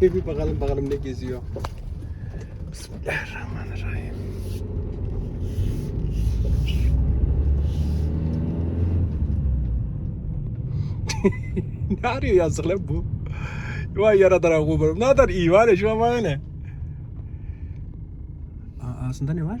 bir bakalım bakalım ne geziyor. Bismillahirrahmanirrahim. ne arıyor yazık lan bu? Vay yaradana kuburum. Ne kadar iyi var ya şu an bana ne? Aa, ağzında ne var?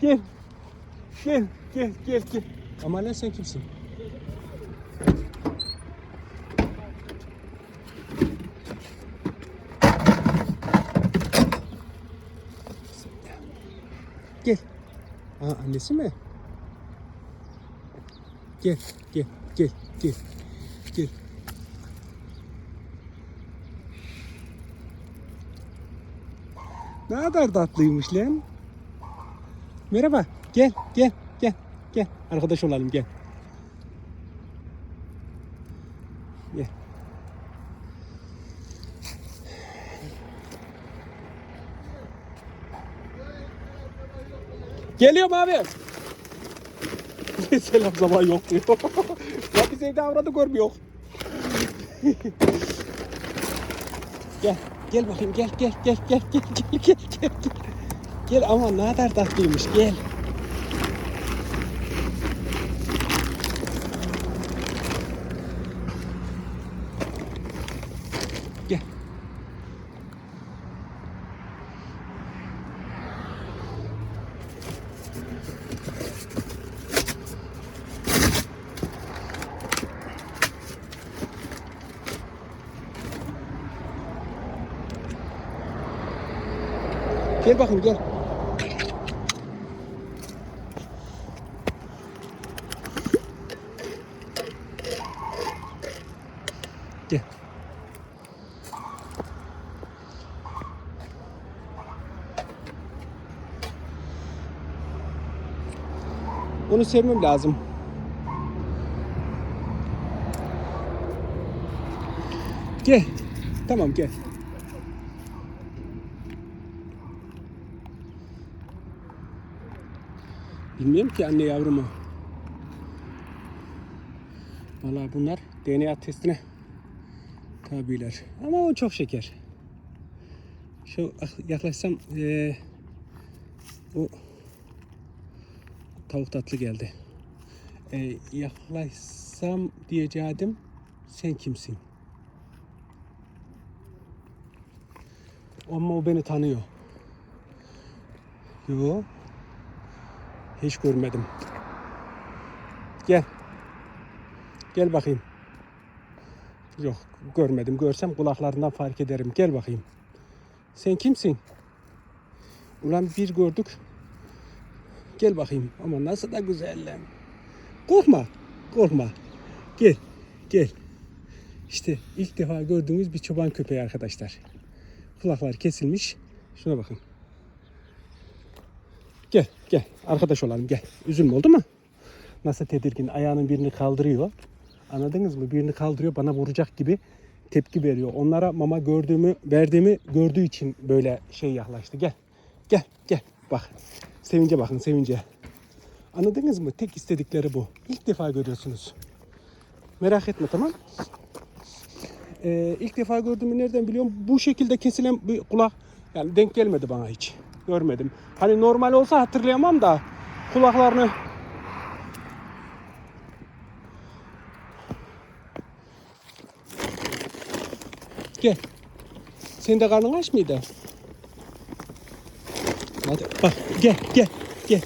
Gel. Gel, gel, gel, gel. Ama lan sen kimsin? Gel. Aa, annesi mi? Gel, gel, gel, gel, gel. Ne kadar tatlıymış lan. Merhaba. Gel, gel, gel, gel. Arkadaş olalım gel. Gel. Geliyorum abi. Selam zaman yok diyor. ya biz evde avradı görmüyor. gel, gel bakayım gel gel gel gel gel gel gel gel gel. Ama ne kadar tatlıymış gel. Gel. Gel bakayım gel. Gel. Onu sevmem lazım. Gel. Tamam gel. Bilmiyorum ki anne yavrumu. Vallahi bunlar DNA testine tabiler. Ama o çok şeker. Şu yaklaşsam eee, o tavuk tatlı geldi. Eee, yaklaşsam diyeceğim sen kimsin? Ama o beni tanıyor. Yo. Hiç görmedim. Gel. Gel bakayım. Yok görmedim. Görsem kulaklarından fark ederim. Gel bakayım. Sen kimsin? Ulan bir gördük. Gel bakayım. Ama nasıl da güzel lan. Korkma. Korkma. Gel. Gel. İşte ilk defa gördüğümüz bir çoban köpeği arkadaşlar. Kulaklar kesilmiş. Şuna bakın. Gel gel arkadaş olalım gel. Üzülme oldu mu? Nasıl tedirgin ayağının birini kaldırıyor. Anladınız mı? Birini kaldırıyor bana vuracak gibi tepki veriyor. Onlara mama gördüğümü verdiğimi gördüğü için böyle şey yaklaştı. Gel gel gel bak. Sevince bakın sevince. Anladınız mı? Tek istedikleri bu. İlk defa görüyorsunuz. Merak etme tamam. Ee, ilk defa gördüğümü nereden biliyorum? Bu şekilde kesilen bir kulak yani denk gelmedi bana hiç. Görmedim. Hani normal olsa hatırlayamam da kulaklarını Gel. Senin de karnın aç mıydı? Hadi bak gel gel gel.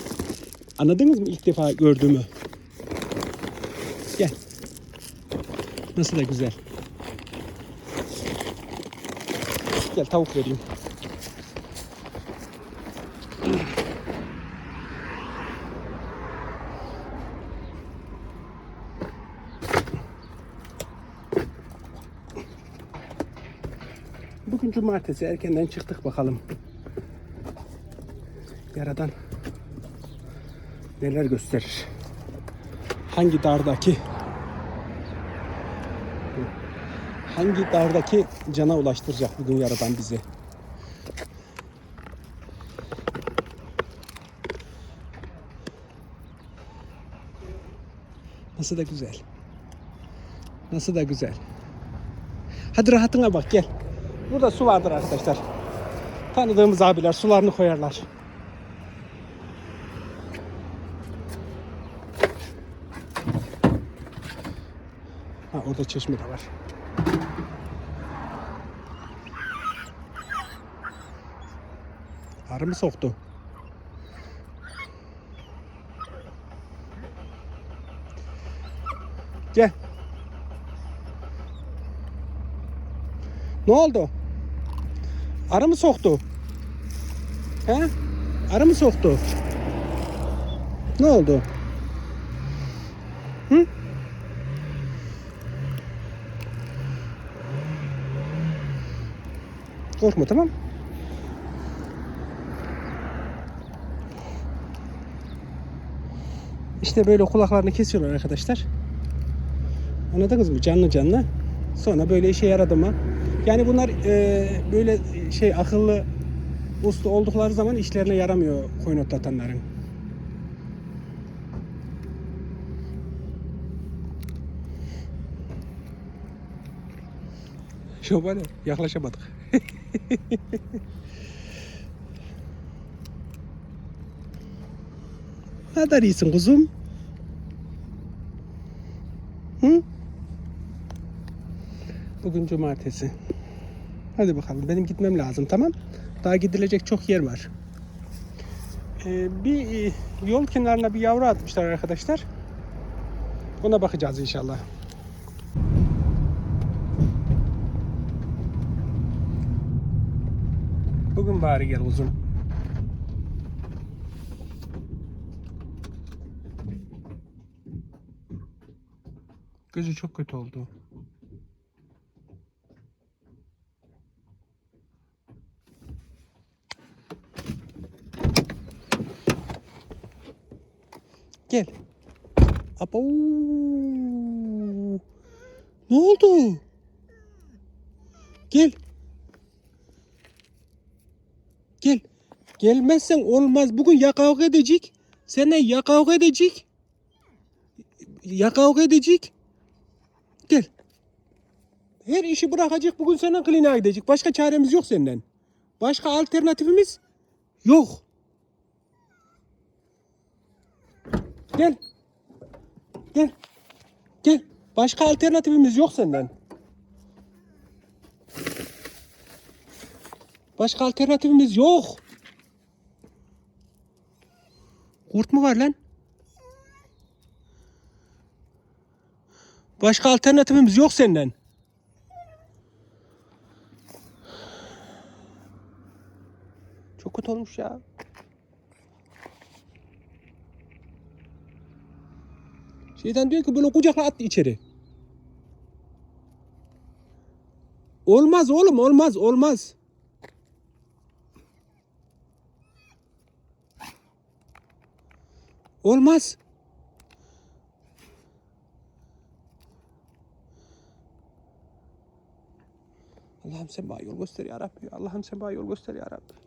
Anladınız mı ilk defa gördüğümü? Gel. Nasıl da güzel. Gel tavuk vereyim. Bugün cumartesi erkenden çıktık bakalım. Yaradan neler gösterir. Hangi dardaki hangi dardaki cana ulaştıracak bugün yaradan bizi. Nasıl da güzel. Nasıl da güzel. Hadi rahatına bak gel. Burada su vardır arkadaşlar. Tanıdığımız abiler sularını koyarlar. Ha orada çeşme de var. Arı mı soktu? Gel. Ne oldu? Arı mı soktu? He? Arı mı soktu? Ne oldu? Hı? Korkma tamam İşte böyle kulaklarını kesiyorlar arkadaşlar. Anladınız mı? Canlı canlı. Sonra böyle işe yaradı mı? Yani bunlar e, böyle şey akıllı uslu oldukları zaman işlerine yaramıyor koyun otlatanların. Şöyle yaklaşamadık. Ne kadar iyisin kuzum? Hı? Bugün cumartesi. Hadi bakalım benim gitmem lazım tamam. Daha gidilecek çok yer var. Ee, bir e, yol kenarına bir yavru atmışlar arkadaşlar. Ona bakacağız inşallah. Bugün bari gel uzun. Gözü çok kötü oldu. Gel. Abo. Ne oldu? Gel. Gel. Gelmezsen olmaz. Bugün ya kavga edecek. Seninle ya edecek. Ya edecek. Gel. Her işi bırakacak bugün senin kliniğe gidecek. Başka çaremiz yok senden. Başka alternatifimiz yok. Gel. Gel. Gel. Başka alternatifimiz yok senden. Başka alternatifimiz yok. Kurt mu var lan? Başka alternatifimiz yok senden. Çok kötü olmuş ya. Şeytan diyor ki böyle kucakla at içeri. Olmaz oğlum olmaz olmaz. Olmaz. Allah'ım sen bana yol göster ya Rabbi. Allah'ım sen bana yol göster ya Rabbi.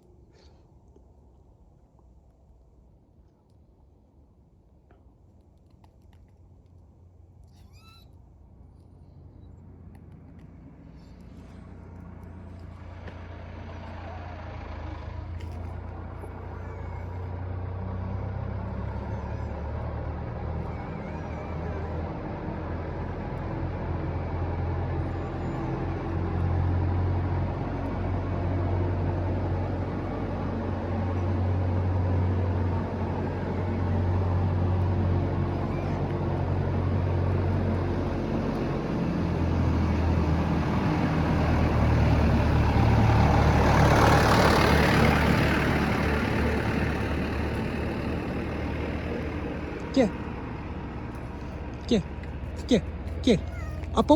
Gel. Gel. Gel. Gel. Apo.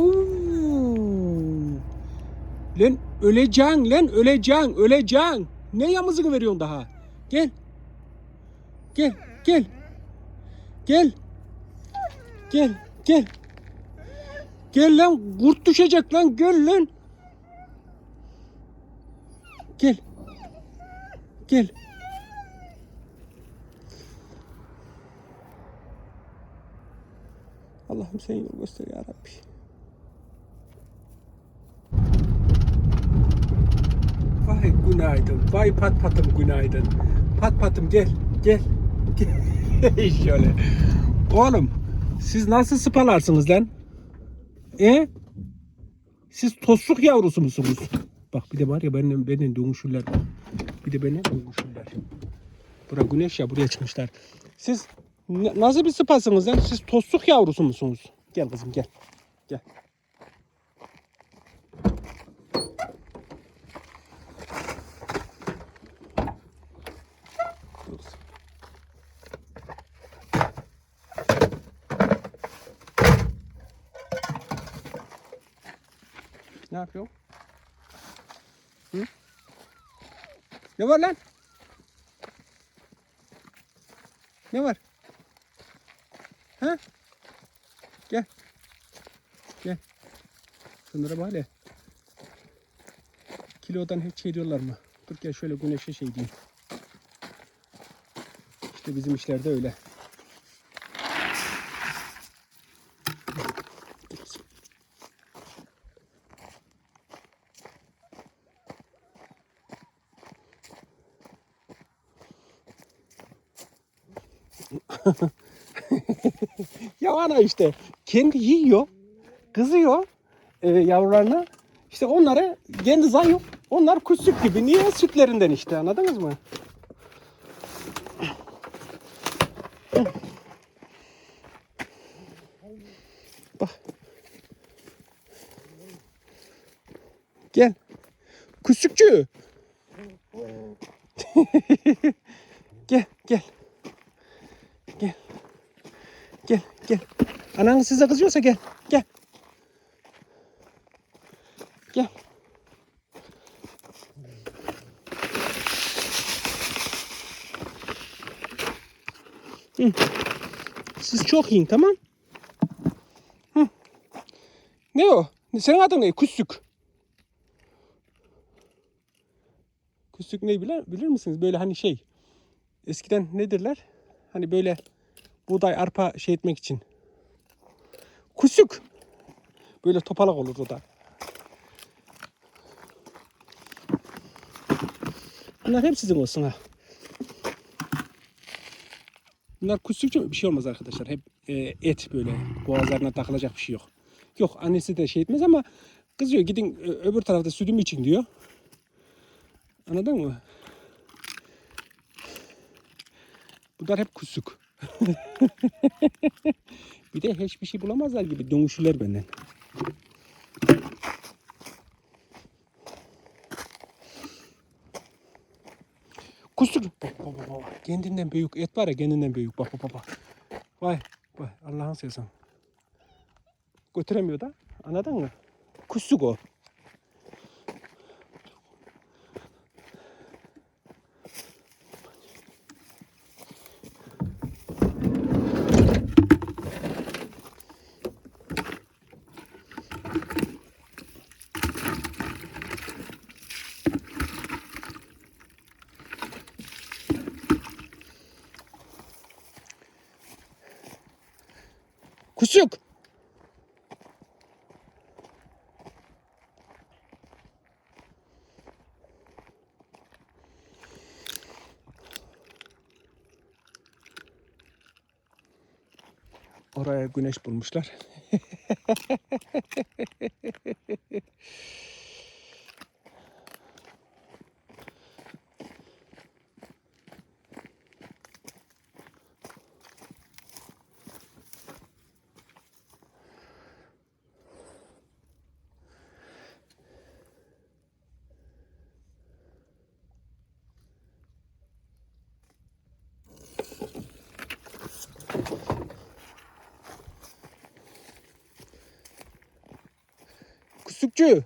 Lan Öleceksin lan öleceksin öleceksin. Ne yamızını veriyorsun daha? Gel. Gel gel. Gel. Gel gel. Gel lan kurt düşecek lan gel lan. Gel. Gel. Allah'ım sen yol göster ya Rabbi. Günaydın. Vay pat patım günaydın. Pat patım gel. Gel. Gel. Şöyle. Oğlum siz nasıl sıpalarsınız lan? E? Siz tosruk yavrusu musunuz? Bak bir de var ya benim benim dönüşürler. Bir de benim dönüşürler. Bura güneş ya buraya çıkmışlar. Siz nasıl bir sıpasınız lan? Siz tosruk yavrusu musunuz? Gel kızım gel. Gel. Dur kızım. Ne yapıyor? Hı? Ne var lan? Ne var? Ha? Gel. Gel. Şunlara bak hele. Kilodan hiç şey diyorlar mı? Dur gel şöyle güneşe şey diyeyim. İşte bizim işlerde öyle. Ya ana işte kendi yiyor, kızıyor e, yavrularına. İşte onları kendi zayıf. Onlar kusuk gibi. Niye? Sütlerinden işte anladınız mı? Bak. Gel. Kusukçu. gel, gel. Gel. Gel, gel. Anan size kızıyorsa gel. Gel. Gel. Hı. Siz çok yiyin tamam? Hı. Ne o? Senin adın ne? Küslük. Küslük ne bilir, bilir misiniz? Böyle hani şey. Eskiden nedirler? Hani böyle buğday, arpa şey etmek için. Kusuk. Böyle topalak olur o da. Bunlar hep sizin olsun ha. Bunlar kusukça bir şey olmaz arkadaşlar. Hep e, et böyle boğazlarına takılacak bir şey yok. Yok annesi de şey etmez ama kızıyor gidin ö- öbür tarafta sütümü için diyor. Anladın mı? Bunlar hep kusuk. bir de hiçbir şey bulamazlar gibi dönüşürler benden. Kusur. Bak bak. Kendinden büyük et var ya kendinden büyük. Bak bak bak. Vay vay Allah'ın seversen. Götüremiyor da. Anladın mı? Kusuk o. Kusuk. Oraya güneş bulmuşlar. muslukçu.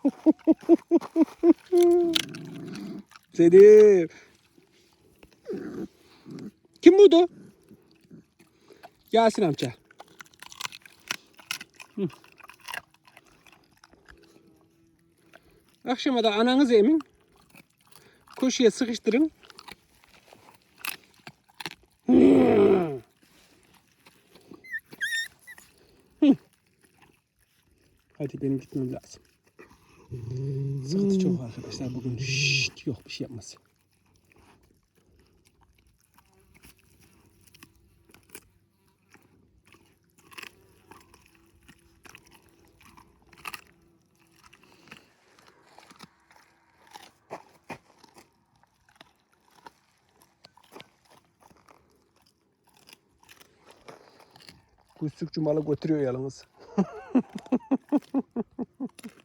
Selim. Kim buydu? Yasin amca. Hı. Akşama da ananızı emin. Koşuya sıkıştırın. Hadi benim gitmem lazım. Sıkıntı çok arkadaşlar bugün. Şşt, yok bir şey yapmaz. Kuşsukçu malı götürüyor yalnız.